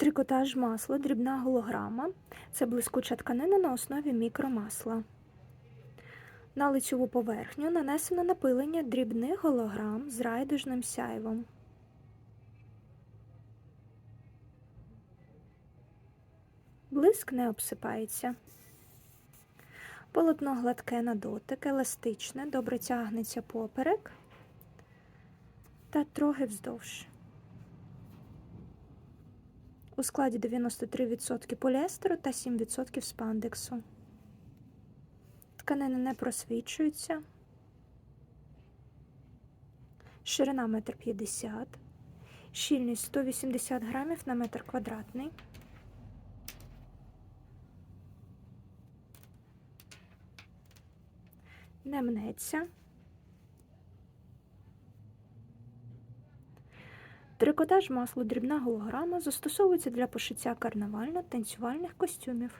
Трикотаж масло, дрібна голограма. Це блискуча тканина на основі мікромасла. На лицьову поверхню нанесено напилення дрібних голограм з райдужним сяйвом. Блиск не обсипається. Полотно гладке на дотик, еластичне, добре тягнеться поперек та трохи вздовж. У складі 93% поліестеру та 7% спандексу. Тканини не просвічуються. Ширина 1,50 м. Щільність 180 грамів на метр квадратний. Не мнеться. Трикотаж масло дрібна голограма застосовується для пошиття карнавально-танцювальних костюмів.